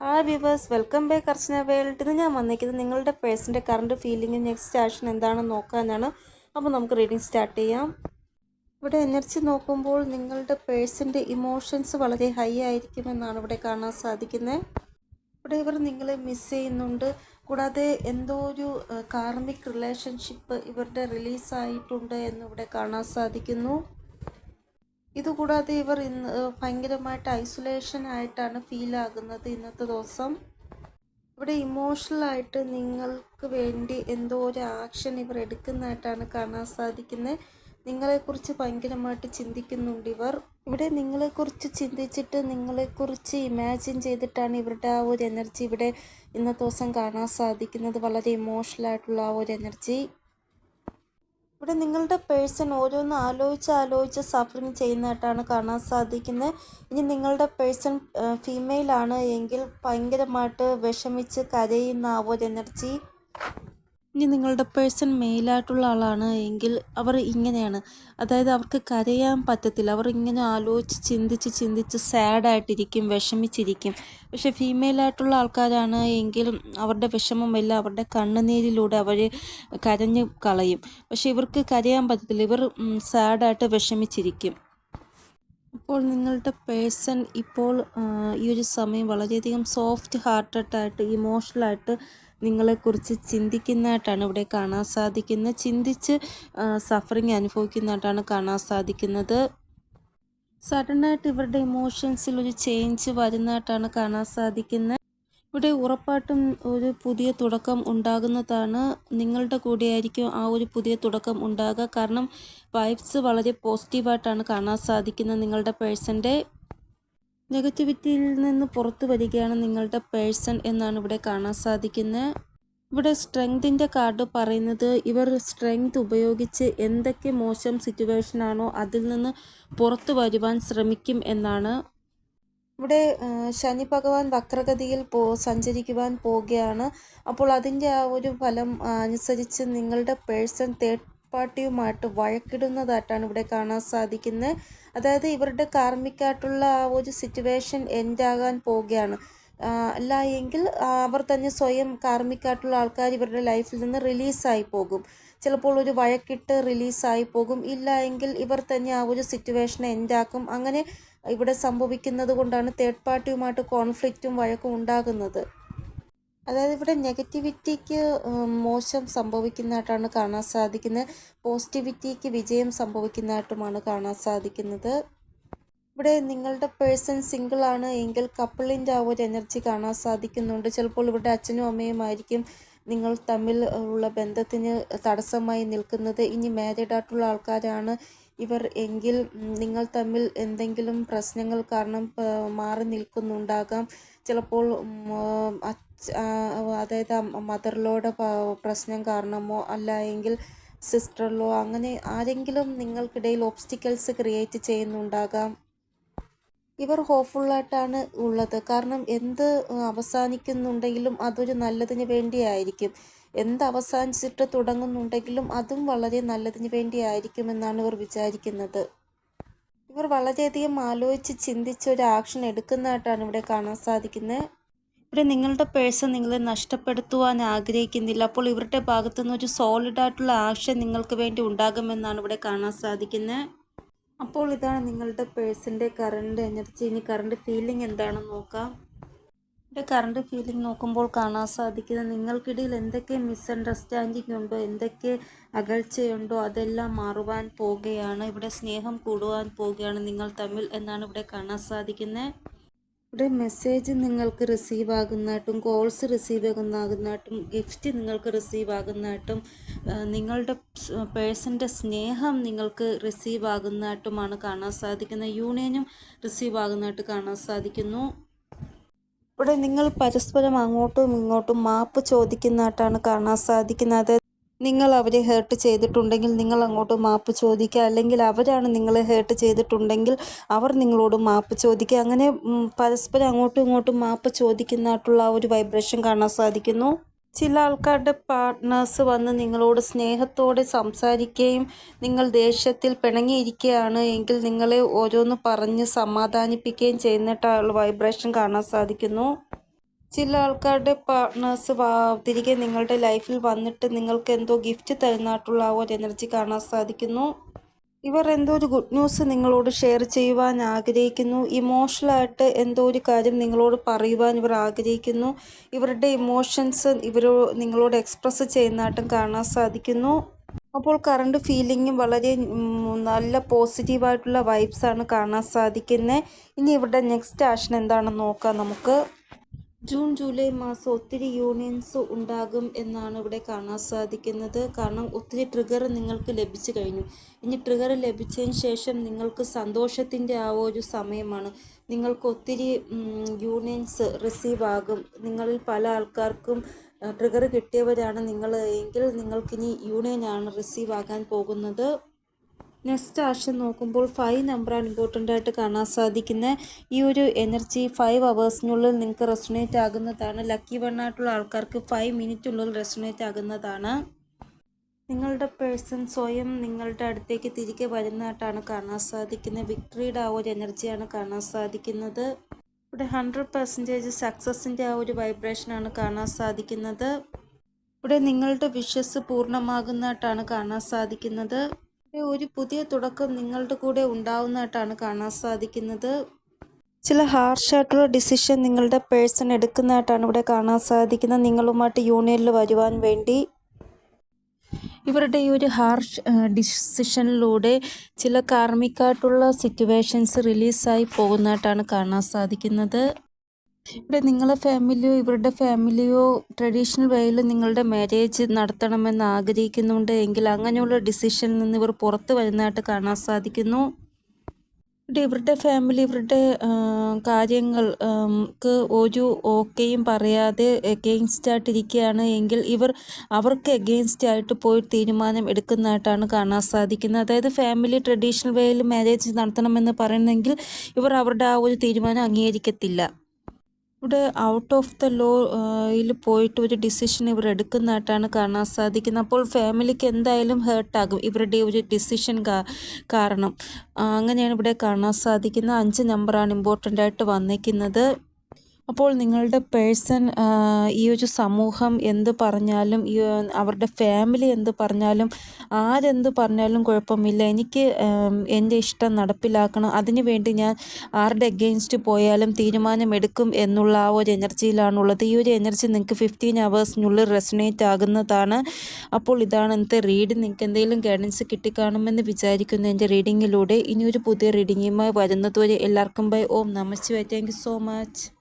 Hi viewers welcome back Archana World. ഇന്ന് ഞാൻ വന്നിരിക്കുന്നത് നിങ്ങളുടെ പേഴ്സിന്റെ കറണ്ട് ഫീലിംഗ് നെക്സ്റ്റ് ആക്ഷൻ എന്താണെന്ന് നോക്കാനാണ്. അപ്പോൾ നമുക്ക് റീഡിങ് സ്റ്റാർട്ട് ചെയ്യാം. ഇവിടെ എനർജി നോക്കുമ്പോൾ നിങ്ങളുടെ പേഴ്സിന്റെ ഇമോഷൻസ് വളരെ ഹൈ ആയിരിക്കുമെന്നാണ് ഇവിടെ കാണാൻ സാധിക്കുന്നത് ഇവിടെ ഇവർ നിങ്ങളെ മിസ് ചെയ്യുന്നുണ്ട്. കൂടാതെ എന്തോ ഒരു കാർമിക് റിലേഷൻഷിപ്പ് ഇവരുടെ റിലീസായിട്ടുണ്ട് എന്ന് ഇവിടെ കാണാൻ സാധിക്കുന്നു. ഇതുകൂടാതെ ഇവർ ഇന്ന് ഭയങ്കരമായിട്ട് ഐസൊലേഷൻ ആയിട്ടാണ് ഫീൽ ആകുന്നത് ഇന്നത്തെ ദിവസം. ഇവിടെ ഇമോഷണൽ ആയിട്ട് നിങ്ങൾക്ക് വേണ്ടി എന്തോ ഒരു ആക്ഷൻ ഇവർ എടുക്കുന്നതായിട്ടാണ് കാണാൻ സാധിക്കുന്നത് നിങ്ങളെക്കുറിച്ച് ഭയങ്കരമായിട്ട് ചിന്തിക്കുന്നുണ്ട് ഇവർ. ഇവിടെ നിങ്ങളെക്കുറിച്ച് ചിന്തിച്ചിട്ട് നിങ്ങളെക്കുറിച്ച് ഇമാജിൻ ചെയ്തിട്ടാണ് ഇവരുടെ ആ ഒരു എനർജി ഇവിടെ ഇന്നത്തെ ദിവസം കാണാൻ സാധിക്കുന്നത്. വളരെ ഇമോഷണൽ ആയിട്ടുള്ള ആ ഒരു എനർജി ഇവിടെ നിങ്ങളുടെ പേഴ്സൺ ഓരോന്ന് ആലോചിച്ച് ആലോചിച്ച് സഫറിങ് ചെയ്യുന്നതായിട്ടാണ് കാണാൻ സാധിക്കുന്നത്. ഇനി നിങ്ങളുടെ പേഴ്സൺ ഫീമെയിൽ ആണ് എങ്കിൽ ഭയങ്കരമായിട്ട് വിഷമിച്ച് കരയുന്ന ആ ഒരു എനർജി ഇനി നിങ്ങളുടെ പേഴ്സൺ മെയിലായിട്ടുള്ള ആളാണ് എങ്കിൽ അവർ ഇങ്ങനെയാണ്. അതായത് അവർക്ക് കരയാൻ പറ്റത്തില്ല. അവർ ഇങ്ങനെ ആലോചിച്ച് ചിന്തിച്ച് ചിന്തിച്ച് സാഡായിട്ടിരിക്കും വിഷമിച്ചിരിക്കും. പക്ഷെ ഫീമെയിലായിട്ടുള്ള ആൾക്കാരാണ് എങ്കിൽ അവരുടെ വിഷമമെല്ലാം അവരുടെ കണ്ണുനീരിലൂടെ അവർ കരഞ്ഞ് കളയും. പക്ഷേ ഇവർക്ക് കരയാൻ പറ്റത്തില്ല. ഇവർ സാഡായിട്ട് വിഷമിച്ചിരിക്കും. അപ്പോൾ നിങ്ങളുടെ പേഴ്സൺ ഇപ്പോൾ ഈ ഒരു സമയം വളരെയധികം സോഫ്റ്റ് ഹാർട്ടഡായിട്ട് ഇമോഷണലായിട്ട് നിങ്ങളെക്കുറിച്ച് ചിന്തിക്കുന്നതായിട്ടാണ് ഇവിടെ കാണാൻ സാധിക്കുന്നത്. ചിന്തിച്ച് സഫറിങ് അനുഭവിക്കുന്നതായിട്ടാണ് കാണാൻ സാധിക്കുന്നത്. സഡനായിട്ട് ഇവരുടെ ഇമോഷൻസിൽ ഒരു ചേഞ്ച് വരുന്നതായിട്ടാണ് കാണാൻ സാധിക്കുന്നത്. ഇവിടെ ഉറപ്പായിട്ടും ഒരു പുതിയ തുടക്കം ഉണ്ടാകുന്നതാണ്. നിങ്ങളുടെ കൂടെയായിരിക്കും ആ ഒരു പുതിയ തുടക്കം ഉണ്ടാകുക. കാരണം വൈബ്സ് വളരെ പോസിറ്റീവായിട്ടാണ് കാണാൻ സാധിക്കുന്നത് നിങ്ങളുടെ പേഴ്സന്റെ നെഗറ്റിവിറ്റിയിൽ നിന്ന് പുറത്തു വരികയാണ് നിങ്ങളുടെ പേഴ്സൺ എന്നാണ് ഇവിടെ കാണാൻ സാധിക്കുന്നത്. ഇവിടെ സ്ട്രെങ്തിന്റെ കാർഡ് പറയുന്നത് ഇവർ സ്ട്രെങ്ത് ഉപയോഗിച്ച് എന്തൊക്കെ മോശം സിറ്റുവേഷനാണോ അതിൽ നിന്ന് പുറത്തു വരുവാൻ ശ്രമിക്കും എന്നാണ്. ഇവിടെ ശനി ഭഗവാൻ വക്രഗതിയിൽ പോ സഞ്ചരിക്കുവാൻ പോവുകയാണ്. അപ്പോൾ അതിന്റെ ആ ഒരു ഫലം അനുസരിച്ച് നിങ്ങളുടെ പേഴ്സൺ തേർഡ് പാർട്ടിയുമായിട്ട് വഴക്കിടുന്നതായിട്ടാണ് ഇവിടെ കാണാൻ സാധിക്കുന്നത്. അതായത് ഇവരുടെ കാർമിക്കായിട്ടുള്ള ആ ഒരു സിറ്റുവേഷൻ എൻഡാകാൻ പോവുകയാണ്. അല്ല എങ്കിൽ അവർ തന്നെ സ്വയം കാർമിക്കായിട്ടുള്ള ആൾക്കാർ ഇവരുടെ ലൈഫിൽ നിന്ന് റിലീസായി പോകും. ചിലപ്പോൾ ഒരു വഴക്കിട്ട് റിലീസായി പോകും. ഇല്ല എങ്കിൽ ഇവർ തന്നെ ആ ഒരു സിറ്റുവേഷൻ എൻഡാക്കും അങ്ങനെ ഇവിടെ സംഭവിക്കുന്നത് കൊണ്ടാണ് തേർഡ് പാർട്ടിയുമായിട്ട് കോൺഫ്ലിക്റ്റും വഴക്കും ഉണ്ടാകുന്നത്. അതായത് ഇവിടെ നെഗറ്റിവിറ്റിക്ക് മോശം സംഭവിക്കുന്നതായിട്ടാണ് കാണാൻ സാധിക്കുന്നത്. പോസിറ്റിവിറ്റിക്ക് വിജയം സംഭവിക്കുന്നതായിട്ടുമാണ് കാണാൻ സാധിക്കുന്നത്. ഇവിടെ നിങ്ങളുടെ പേഴ്സൺ സിംഗിൾ ആണ് എങ്കിൽ കപ്പിളിന്റെ ആ ഒരു എനർജി കാണാൻ സാധിക്കുന്നുണ്ട്. ചിലപ്പോൾ ഇവിടെ അച്ഛനും അമ്മയും ആയിരിക്കും നിങ്ങൾ തമ്മിൽ ഉള്ള ബന്ധത്തിന് തടസ്സമായി നിൽക്കുന്നത്. ഇനി മാരീഡ് ആയിട്ടുള്ള ആൾക്കാരാണ് ഇവർ എങ്കിൽ നിങ്ങൾ തമ്മിൽ എന്തെങ്കിലും പ്രശ്നങ്ങൾ കാരണം മാറി നിൽക്കുന്നുണ്ടാകാം. ചിലപ്പോൾ അതായത് മദറിലോടെ പ്രശ്നം കാരണമോ അല്ല എങ്കിൽ സിസ്റ്ററിലോ അങ്ങനെ ആരെങ്കിലും നിങ്ങൾക്കിടയിൽ ഒബ്സ്റ്റിക്കൽസ് ക്രിയേറ്റ് ചെയ്യുന്നുണ്ടാകാം. ഇവർ ഹോപ്പ്ഫുള്ളായിട്ടാണ് ഉള്ളത്. കാരണം എന്ത് അവസാനിക്കുന്നുണ്ടെങ്കിലും അതൊരു നല്ലതിന് വേണ്ടിയായിരിക്കും. എന്ത് അവസാനിച്ചിട്ട് തുടങ്ങുന്നുണ്ടെങ്കിലും അതും വളരെ നല്ലതിന് വേണ്ടിയായിരിക്കുമെന്നാണ് ഇവർ വിചാരിക്കുന്നത്. ഇവർ വളരെയധികം ആലോചിച്ച് ചിന്തിച്ച് ഒരു ആക്ഷൻ എടുക്കുന്നതായിട്ടാണ് ഇവിടെ കാണാൻ സാധിക്കുന്നത്. ഇവിടെ നിങ്ങളുടെ പേഴ്സൺ നിങ്ങളെ നഷ്ടപ്പെടുത്തുവാൻ ആഗ്രഹിക്കുന്നില്ല. അപ്പോൾ ഇവരുടെ ഭാഗത്തുനിന്ന് ഒരു സോളിഡായിട്ടുള്ള ആക്ഷൻ നിങ്ങൾക്ക് വേണ്ടി ഉണ്ടാകുമെന്നാണ് ഇവിടെ കാണാൻ സാധിക്കുന്നത്. അപ്പോൾ ഇതാണ് നിങ്ങളുടെ പേഴ്സിന്റെ കറണ്ട് എനർജി. ഇനി കറണ്ട് ഫീലിംഗ് എന്താണെന്ന് നോക്കാം. എന്റെ കറണ്ട് ഫീലിംഗ് നോക്കുമ്പോൾ കാണാൻ സാധിക്കുന്നത് നിങ്ങൾക്കിടയിൽ എന്തൊക്കെ മിസ്അണ്ടർസ്റ്റാൻഡിംഗ് ഉണ്ടോ എന്തൊക്കെ അകൽച്ചയുണ്ടോ അതെല്ലാം മാറുവാൻ പോവുകയാണ്. ഇവിടെ സ്നേഹം കൂടുവാൻ പോവുകയാണ് നിങ്ങൾ തമ്മിൽ എന്നാണ് ഇവിടെ കാണാൻ സാധിക്കുന്നത്. ഇവിടെ മെസ്സേജ് നിങ്ങൾക്ക് റിസീവ് ആകുന്നതായിട്ടും കോൾസ് റിസീവ് ആകുന്നതായിട്ടും ഗിഫ്റ്റ് നിങ്ങൾക്ക് റിസീവ് ആകുന്നതായിട്ടും നിങ്ങളുടെ പേഴ്സന്റെ സ്നേഹം നിങ്ങൾക്ക് റിസീവ് ആകുന്നതായിട്ടുമാണ് കാണാൻ സാധിക്കുന്നത്. യൂണിയനും റിസീവ് ആകുന്നതായിട്ട് കാണാൻ സാധിക്കുന്നു. ഇവിടെ നിങ്ങൾ പരസ്പരം അങ്ങോട്ടും ഇങ്ങോട്ടും മാപ്പ് ചോദിക്കുന്നതായിട്ടാണ് കാണാൻ സാധിക്കുന്നത്. നിങ്ങൾ അവരെ ഹേർട്ട് ചെയ്തിട്ടുണ്ടെങ്കിൽ നിങ്ങൾ അങ്ങോട്ട് മാപ്പ് ചോദിക്കുക. അല്ലെങ്കിൽ അവരാണ് നിങ്ങളെ ഹേർട്ട് ചെയ്തിട്ടുണ്ടെങ്കിൽ അവർ നിങ്ങളോട് മാപ്പ് ചോദിക്കുക. അങ്ങനെ പരസ്പരം അങ്ങോട്ടും ഇങ്ങോട്ടും മാപ്പ് ചോദിക്കുന്നതായിട്ടുള്ള ആ ഒരു വൈബ്രേഷൻ കാണാൻ സാധിക്കുന്നു. ചില ആൾക്കാരുടെ പാർട്ട്നേഴ്സ് വന്ന് നിങ്ങളോട് സ്നേഹത്തോടെ സംസാരിക്കുകയും നിങ്ങൾ ദേഷ്യത്തിൽ പിണങ്ങിയിരിക്കുകയാണ് എങ്കിൽ നിങ്ങളെ ഓരോന്ന് പറഞ്ഞ് സമാധാനിപ്പിക്കുകയും ചെയ്യുന്നിട്ടുള്ള വൈബ്രേഷൻ കാണാൻ സാധിക്കുന്നു. ചില ആൾക്കാരുടെ പാർട്ട്നേഴ്സ് തിരികെ നിങ്ങളുടെ ലൈഫിൽ വന്നിട്ട് നിങ്ങൾക്ക് എന്തോ ഗിഫ്റ്റ് തരുന്നതായിട്ടുള്ള ആ ഒരു എനർജി കാണാൻ സാധിക്കുന്നു. ഇവർ എന്തോ ഒരു ഗുഡ് ന്യൂസ് നിങ്ങളോട് ഷെയർ ചെയ്യുവാൻ ആഗ്രഹിക്കുന്നു. ഇമോഷണലായിട്ട് എന്തോ ഒരു കാര്യം നിങ്ങളോട് പറയുവാൻ ഇവർ ആഗ്രഹിക്കുന്നു. ഇവരുടെ ഇമോഷൻസ് ഇവർ നിങ്ങളോട് എക്സ്പ്രസ് ചെയ്യുന്നതായിട്ടും കാണാൻ സാധിക്കുന്നു. അപ്പോൾ കറണ്ട് ഫീലിങ്ങും വളരെ നല്ല പോസിറ്റീവായിട്ടുള്ള വൈബ്സാണ് കാണാൻ സാധിക്കുന്നത് ഇനി ഇവരുടെ നെക്സ്റ്റ് ആക്ഷൻ എന്താണെന്ന് നോക്കാം നമുക്ക്. ജൂൺ ജൂലൈ മാസം ഒത്തിരി യൂണിയൻസ് ഉണ്ടാകും എന്നാണ് ഇവിടെ കാണാൻ സാധിക്കുന്നത്. കാരണം ഒത്തിരി ട്രിഗർ നിങ്ങൾക്ക് ലഭിച്ചു കഴിഞ്ഞു. ഇനി ട്രിഗർ ലഭിച്ചതിന് ശേഷം നിങ്ങൾക്ക് സന്തോഷത്തിന്റെ ആ ഒരു സമയമാണ്. നിങ്ങൾക്ക് ഒത്തിരി യൂണിയൻസ് റിസീവ് ആകും. നിങ്ങളിൽ പല ആൾക്കാർക്കും ട്രിഗർ കിട്ടിയവരാണ് നിങ്ങൾ. എങ്കിൽ നിങ്ങൾക്കിനി യൂണിയനാണ് റിസീവ് ആകാൻ പോകുന്നത്. നെക്സ്റ്റ് ആക്ഷൻ നോക്കുമ്പോൾ ഫൈവ് നമ്പറാണ് ഇമ്പോർട്ടന്റ് ആയിട്ട് കാണാൻ സാധിക്കുന്നത് ഈ ഒരു എനർജി ഫൈവ് അവേഴ്സിനുള്ളിൽ നിങ്ങൾക്ക് റെസണേറ്റ് ആകുന്നതാണ്. ലക്കി വൺ ആയിട്ടുള്ള ആൾക്കാർക്ക് ഫൈവ് മിനിറ്റിനുള്ളിൽ റെസണേറ്റ് ആകുന്നതാണ്. നിങ്ങളുടെ പേഴ്സൺ സ്വയം നിങ്ങളുടെ അടുത്തേക്ക് തിരികെ വരുന്നതായിട്ടാണ് കാണാൻ സാധിക്കുന്നത്. വിക്ടറിയുടെ ആ ഒരു എനർജിയാണ് കാണാൻ സാധിക്കുന്നത്. ഇവിടെ ഹൺഡ്രഡ് പെർസെന്റേജ് സക്സസിന്റെ ആ ഒരു വൈബ്രേഷനാണ് കാണാൻ സാധിക്കുന്നത്. ഇവിടെ നിങ്ങളുടെ വിഷസ് പൂർണമാകുന്നതായിട്ടാണ് കാണാൻ സാധിക്കുന്നത്. ഒരു പുതിയ തുടക്കം നിങ്ങളുടെ കൂടെ ഉണ്ടാവുന്നതായിട്ടാണ് കാണാൻ സാധിക്കുന്നത്. ചില ഹാർഷായിട്ടുള്ള ഡിസിഷൻ നിങ്ങളുടെ പേഴ്സൺ എടുക്കുന്നതായിട്ടാണ് ഇവിടെ കാണാൻ സാധിക്കുന്നത്. നിങ്ങളുമായിട്ട് യൂണിയനിൽ വരുവാൻ വേണ്ടി. ഇവരുടെ ഈ ഒരു ഹാർഷ് ഡിസിഷനിലൂടെ ചില കാർമിക്കായിട്ടുള്ള സിറ്റുവേഷൻസ് റിലീസായി പോകുന്നതായിട്ടാണ് കാണാൻ സാധിക്കുന്നത്. ഇവിടെ നിങ്ങളെ ഫാമിലിയോ ഇവരുടെ ഫാമിലിയോ ട്രഡീഷണൽ വേയിൽ നിങ്ങളുടെ മാരേജ് നടത്തണമെന്ന് ആഗ്രഹിക്കുന്നുണ്ട്. എങ്കിൽ അങ്ങനെയുള്ള ഡിസിഷനിൽ നിന്ന് ഇവർ പുറത്ത് വരുന്നതായിട്ട് കാണാൻ സാധിക്കുന്നു. ഇവിടെ ഇവരുടെ ഫാമിലി ഇവരുടെ കാര്യങ്ങൾക്ക് കാര്യങ്ങൾ ഒരു ഓക്കെയും പറയാതെ എഗെയിൻസ്റ്റ് ആയിട്ടിരിക്കുകയാണ്. എങ്കിൽ ഇവർ അവർക്ക് എഗെയിൻസ്റ്റ് ആയിട്ട് പോയി തീരുമാനം എടുക്കുന്നതായിട്ടാണ് കാണാൻ സാധിക്കുന്നത്. അതായത് ഫാമിലി ട്രഡീഷണൽ വേയിൽ മാരേജ് നടത്തണമെന്ന് പറയുന്നെങ്കിൽ ഇവർ അവരുടെ ആ ഒരു തീരുമാനം അംഗീകരിക്കത്തില്ല. ഇവിടെ ഔട്ട് ഓഫ് ദ ലോ യിൽ പോയിട്ട് ഒരു ഡിസിഷൻ ഇവർ എടുക്കുന്നതായിട്ടാണ് കാണാൻ സാധിക്കുന്നത്. അപ്പോൾ ഫാമിലിക്ക് എന്തായാലും ഹേർട്ടാകും ഇവരുടെ ഒരു ഡിസിഷൻ കാരണം. അങ്ങനെയാണ് ഇവിടെ കാണാൻ സാധിക്കുന്നത്. അഞ്ച് നമ്പറാണ് ഇമ്പോർട്ടന്റ് ആയിട്ട് വന്നിരിക്കുന്നത്. അപ്പോൾ നിങ്ങളുടെ പേഴ്സൺ ഈ ഒരു സമൂഹം എന്ത് പറഞ്ഞാലും ഈ അവരുടെ ഫാമിലി എന്ത് പറഞ്ഞാലും ആരെന്ത് പറഞ്ഞാലും കുഴപ്പമില്ല. എനിക്ക് എന്റെ ഇഷ്ടം നടപ്പിലാക്കണം. അതിനു വേണ്ടി ഞാൻ ആരുടെ അഗെയിൻസ്റ്റ് പോയാലും തീരുമാനമെടുക്കും എന്നുള്ള ആ ഒരു എനർജിയിലാണുള്ളത്. ഈ ഒരു എനർജി നിങ്ങൾക്ക് ഫിഫ്റ്റീൻ അവേഴ്സിനുള്ളിൽ റെസണേറ്റ് ആകുന്നതാണ്. അപ്പോൾ ഇതാണ് ഇന്നത്തെ റീഡ് നിങ്ങൾക്ക് എന്തെങ്കിലും ഗൈഡൻസ് കിട്ടിക്കാണുമെന്ന് വിചാരിക്കുന്നു എന്റെ റീഡിങ്ങിലൂടെ ഇനി ഒരു പുതിയ റീഡിങ്ങുമായി വരുന്നതുവരെ എല്ലാവർക്കും ബൈ ഓം നമസ്തേ താങ്ക് യു സോ മച്ച്